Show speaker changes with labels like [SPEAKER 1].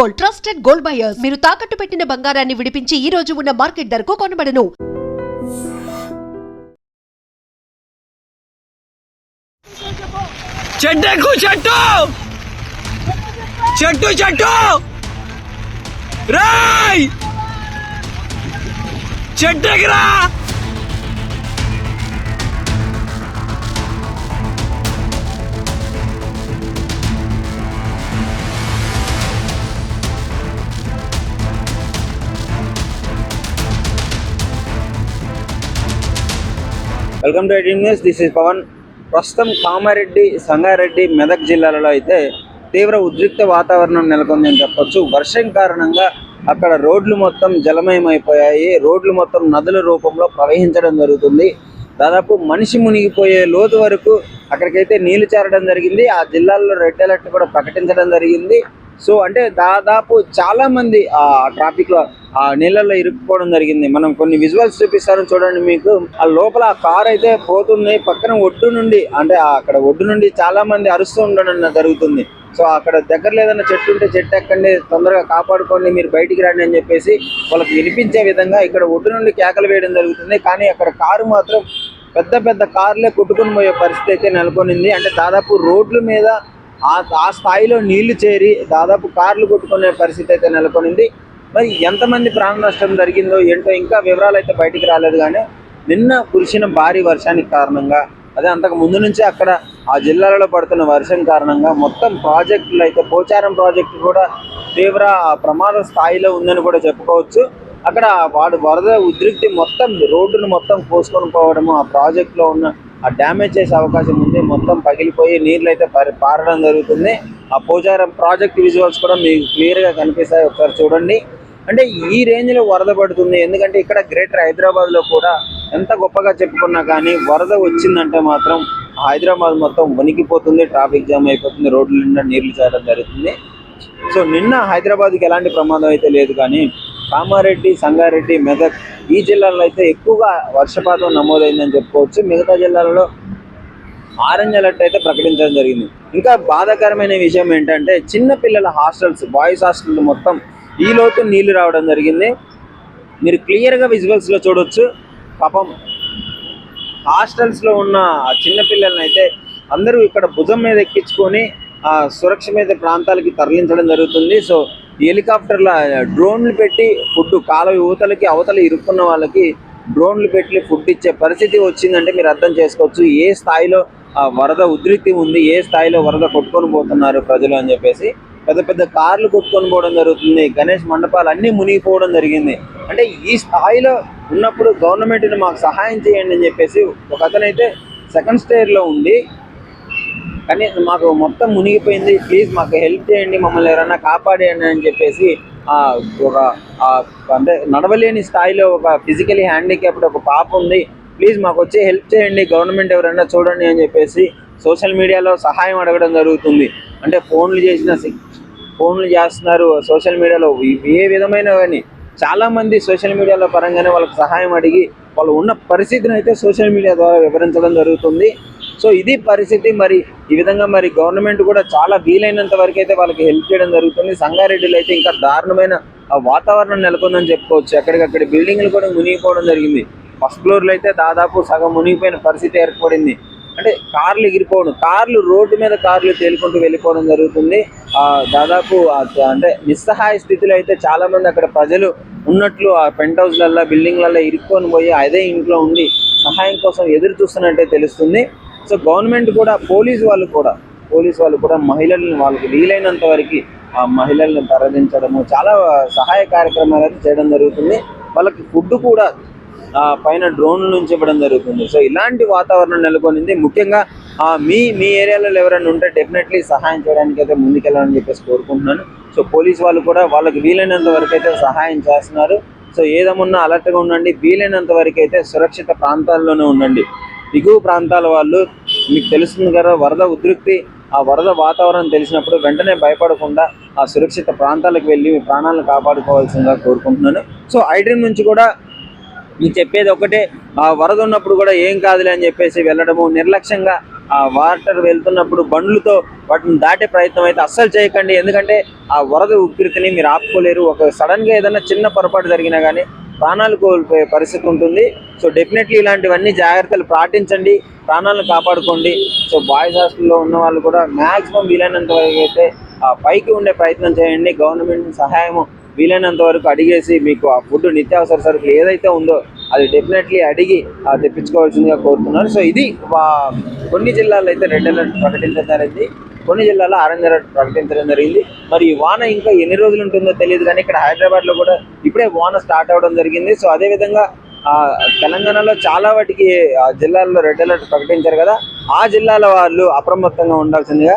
[SPEAKER 1] Gold trusted gold buyers. మీరు తాకట్టు పెట్టిన బంగారాన్ని విడిపించి ఈ రోజు ఉన్న మార్కెట్ ధరకు కొనబడను.
[SPEAKER 2] చెట్టెక్కు చెట్టు! చెట్టు చెట్టు! రాయ్! చెట్టెకిరా
[SPEAKER 3] welcome to eighteen news. This is Pavan. ప్రస్తుతం కామారెడ్డి సంగారెడ్డి మెదక్ జిల్లాలలో అయితే తీవ్ర ఉద్రిక్త వాతావరణం నెలకొందని చెప్పొచ్చు. వర్షం కారణంగా అక్కడ రోడ్లు మొత్తం జలమయమైపోయాయి. రోడ్లు మొత్తం నదుల రూపంలో ప్రవహించడం జరుగుతుంది. దాదాపు మనిషి మునిగిపోయే లోతు వరకు అక్కడికైతే నీళ్ళు చేరడం జరిగింది. ఆ జిల్లాల్లో రెడ్ అలర్ట్ కూడా ప్రకటించడం జరిగింది. సో అంటే దాదాపు చాలామంది ఆ ట్రాఫిక్లో ఆ నీళ్ళల్లో ఇరుక్కుపోవడం జరిగింది. మనం కొన్ని విజువల్స్ చూపిస్తాను చూడండి మీకు. ఆ లోపల ఆ కార్ అయితే పోతుంది. పక్కన ఒడ్డు నుండి అంటే అక్కడ ఒడ్డు నుండి చాలా మంది అరుస్తూ ఉండడం జరుగుతుంది. సో అక్కడ దగ్గరలో ఏదైనా చెట్టు ఉంటే చెట్టు ఎక్కండి తొందరగా కాపాడుకోండి మీరు బయటికి రండి అని చెప్పేసి వాళ్ళకి వినిపించే విధంగా ఇక్కడ ఒడ్డు నుండి కేకలు వేయడం జరుగుతుంది. కానీ అక్కడ కారు మాత్రం పెద్ద పెద్ద కార్లే కొట్టుకుని పోయే పరిస్థితి అయితే నెలకొనింది. అంటే దాదాపు రోడ్ల మీద ఆ స్థాయిలో నీళ్ళు చేరి దాదాపు కార్లు కొట్టుకునే పరిస్థితి అయితే నెలకొనింది. మరి ఎంతమంది ప్రాణ నష్టం జరిగిందో ఏంటో ఇంకా వివరాలు అయితే బయటికి రాలేదు కానీ నిన్న కురిసిన భారీ వర్షానికి కారణంగా అదే అంతకు ముందు నుంచి అక్కడ ఆ జిల్లాలలో పడుతున్న వర్షం కారణంగా మొత్తం ప్రాజెక్టులు అయితే పోచారం ప్రాజెక్టు కూడా తీవ్ర ప్రమాద స్థాయిలో ఉందని కూడా చెప్పుకోవచ్చు. అక్కడ వాడు వరద ఉద్రిక్తి మొత్తం రోడ్డును మొత్తం కోసుకొని పోవడము ఆ ప్రాజెక్ట్లో ఉన్న ఆ డ్యామేజ్ చేసే అవకాశం ఉంది. మొత్తం పగిలిపోయి నీళ్ళు అయితే పారడం జరుగుతుంది. ఆ పోచారం ప్రాజెక్ట్ విజువల్స్ కూడా మీకు క్లియర్గా కనిపిస్తాయి. ఒకసారి చూడండి. అంటే ఈ రేంజ్లో వరద పడుతుంది. ఎందుకంటే ఇక్కడ గ్రేటర్ హైదరాబాద్లో కూడా ఎంత గొప్పగా చెప్పుకున్నా కానీ వరద వచ్చిందంటే మాత్రం హైదరాబాద్ మొత్తం వణికిపోతుంది ట్రాఫిక్ జామ్ అయిపోతుంది రోడ్ల నిండా నీళ్ళు చేరడం జరుగుతుంది. సో నిన్న హైదరాబాద్కి ఎలాంటి ప్రమాదం అయితే లేదు కానీ కామారెడ్డి సంగారెడ్డి మెదక్ ఈ జిల్లాల్లో అయితే ఎక్కువగా వర్షపాతం నమోదైందని చెప్పుకోవచ్చు. మిగతా జిల్లాలలో ఆరెంజ్ అలర్ట్ అయితే ప్రకటించడం జరిగింది. ఇంకా బాధాకరమైన విషయం ఏంటంటే చిన్న పిల్లల హాస్టల్స్ బాయ్స్ హాస్టల్ మొత్తం ఈ లోతు నీళ్ళు రావడం జరిగింది. మీరు క్లియర్గా విజువల్స్లో చూడొచ్చు. పాపం హాస్టల్స్లో ఉన్న ఆ అయితే అందరూ ఇక్కడ భుజం మీద ఎక్కించుకొని ఆ సురక్షిత ప్రాంతాలకి తరలించడం జరుగుతుంది. సో హెలికాప్టర్ల డ్రోన్లు పెట్టి ఫుడ్ కాలువ యువతలకి అవతల ఇరుక్కున్న వాళ్ళకి డ్రోన్లు పెట్టి ఫుడ్ ఇచ్చే పరిస్థితి వచ్చిందంటే మీరు అర్థం చేసుకోవచ్చు. ఏ స్థాయిలో ఆ వరద ఉధృతి ఉంది ఏ స్థాయిలో వరద కొట్టుకొని పోతున్నారు ప్రజలు అని చెప్పేసి. పెద్ద పెద్ద కార్లు కొట్టుకొని పోవడం జరుగుతుంది గణేష్ మండపాలు అన్నీ మునిగిపోవడం జరిగింది. అంటే ఈ స్థాయిలో ఉన్నప్పుడు గవర్నమెంట్ని మాకు సహాయం చేయండి అని చెప్పేసి ఒక అతనైతే సెకండ్ స్టేజ్లో ఉండి కానీ మాకు మొత్తం మునిగిపోయింది ప్లీజ్ మాకు హెల్ప్ చేయండి మమ్మల్ని ఎవరైనా కాపాడేయండి అని చెప్పేసి ఒక అంటే నడవలేని స్థాయిలో ఒక ఫిజికలీ హ్యాండిక్యాప్డ్ ఒక పాప ఉంది ప్లీజ్ మాకు వచ్చి హెల్ప్ చేయండి గవర్నమెంట్ ఎవరైనా చూడండి అని చెప్పేసి సోషల్ మీడియాలో సహాయం అడగడం జరుగుతుంది. అంటే ఫోన్లు చేసిన ఫోన్లు చేస్తున్నారు సోషల్ మీడియాలో ఏ విధమైన కానీ చాలామంది సోషల్ మీడియాలో పరంగానే వాళ్ళకి సహాయం అడిగి వాళ్ళు ఉన్న పరిస్థితిని అయితే సోషల్ మీడియా ద్వారా వివరించడం జరుగుతుంది. సో ఇది పరిస్థితి మరి ఈ విధంగా మరి గవర్నమెంట్ కూడా చాలా వీలైనంత వరకు అయితే వాళ్ళకి హెల్ప్ చేయడం జరుగుతుంది. సంగారెడ్డిలో అయితే ఇంకా దారుణమైన ఆ వాతావరణం నెలకొందని చెప్పుకోవచ్చు. ఎక్కడికక్కడ బిల్డింగ్లు కూడా మునిగిపోవడం జరిగింది. ఫస్ట్ ఫ్లోర్లో అయితే దాదాపు సగం మునిగిపోయిన పరిస్థితి ఏర్పడింది. అంటే కార్లు ఎగిరిపోవడం కార్లు రోడ్డు మీద కార్లు తేలుకుంటూ వెళ్ళిపోవడం జరుగుతుంది. దాదాపు అంటే నిస్సహాయ స్థితిలో అయితే చాలా మంది అక్కడ ప్రజలు ఉన్నట్లు ఆ పెంట్ హౌస్లల్లో బిల్డింగ్లలో ఇరుక్కొని పోయి అదే ఇంట్లో ఉండి సహాయం కోసం ఎదురు చూస్తున్నట్టే తెలుస్తుంది. సో గవర్నమెంట్ కూడా పోలీస్ వాళ్ళు కూడా పోలీస్ వాళ్ళు కూడా మహిళలను వాళ్ళకి వీలైనంత వరకు ఆ మహిళలను తరలించడము చాలా సహాయ కార్యక్రమాలు అయితే చేయడం జరుగుతుంది. వాళ్ళకి ఫుడ్ కూడా పైన డ్రోన్లు నుంచి ఇవ్వడం జరుగుతుంది. సో ఇలాంటి వాతావరణం నెలకొనింది. ముఖ్యంగా మీ మీ ఏరియాలో ఎవరైనా ఉంటే డెఫినెట్లీ సహాయం చేయడానికి అయితే ముందుకెళ్ళాలని చెప్పేసి కోరుకుంటున్నాను. సో పోలీస్ వాళ్ళు కూడా వాళ్ళకి వీలైనంత వరకు అయితే సహాయం చేస్తున్నారు. సో ఏదేమన్నా అలర్ట్గా ఉండండి. వీలైనంత వరకు అయితే సురక్షిత ప్రాంతాల్లోనే ఉండండి. దిగువ ప్రాంతాల వాళ్ళు మీకు తెలుస్తుంది కదా వరద ఉధృతి ఆ వరద వాతావరణం తెలిసినప్పుడు వెంటనే భయపడకుండా ఆ సురక్షిత ప్రాంతాలకు వెళ్ళి మీ ప్రాణాలను కాపాడుకోవాల్సిందిగా కోరుకుంటున్నాను. సో ఐడ్రీమ్ నుంచి కూడా మీరు చెప్పేది ఒకటే ఆ వరద ఉన్నప్పుడు కూడా ఏం కాదులే అని చెప్పేసి వెళ్ళడము నిర్లక్ష్యంగా ఆ వాటర్ వెళ్తున్నప్పుడు బండ్లతో వాటిని దాటే ప్రయత్నం అయితే అస్సలు చేయకండి. ఎందుకంటే ఆ వరద ఉధృతిని మీరు ఆపుకోలేరు. ఒక సడన్గా ఏదైనా చిన్న పొరపాటు జరిగినా కానీ ప్రాణాలు కోల్పోయే పరిస్థితి ఉంటుంది. సో డెఫినెట్లీ ఇలాంటివన్నీ జాగ్రత్తలు పాటించండి. ప్రాణాలను కాపాడుకోండి. సో బాయ్స్ హాస్టల్లో ఉన్న వాళ్ళు కూడా మ్యాక్సిమం వీలైనంత వరకు అయితే ఆ పైకి ఉండే ప్రయత్నం చేయండి. గవర్నమెంట్ సహాయము వీలైనంత వరకు అడిగేసి మీకు ఆ ఫుడ్ నిత్యావసర సరుకులు ఏదైతే ఉందో అది డెఫినెట్లీ అడిగి తెప్పించుకోవాల్సిందిగా కోరుతున్నాను సో ఇది వా- కొన్ని జిల్లాల్లో అయితే రెడ్ అలర్ట్ ప్రకటించడం జరిగింది. కొన్ని జిల్లాల్లో ఆరెంజ్ అలర్ట్ ప్రకటించడం జరిగింది. మరి ఈ వాన ఇంకా ఎన్ని రోజులు ఉంటుందో తెలియదు కానీ ఇక్కడ హైదరాబాద్లో కూడా ఇప్పుడే వాన స్టార్ట్ అవ్వడం జరిగింది. సో అదే విధంగా తెలంగాణలో చాలా వాటికి ఆ జిల్లాల్లో రెడ్ అలర్ట్ ప్రకటించారు కదా. ఆ జిల్లాల వాళ్ళు అప్రమత్తంగా ఉండాల్సిందిగా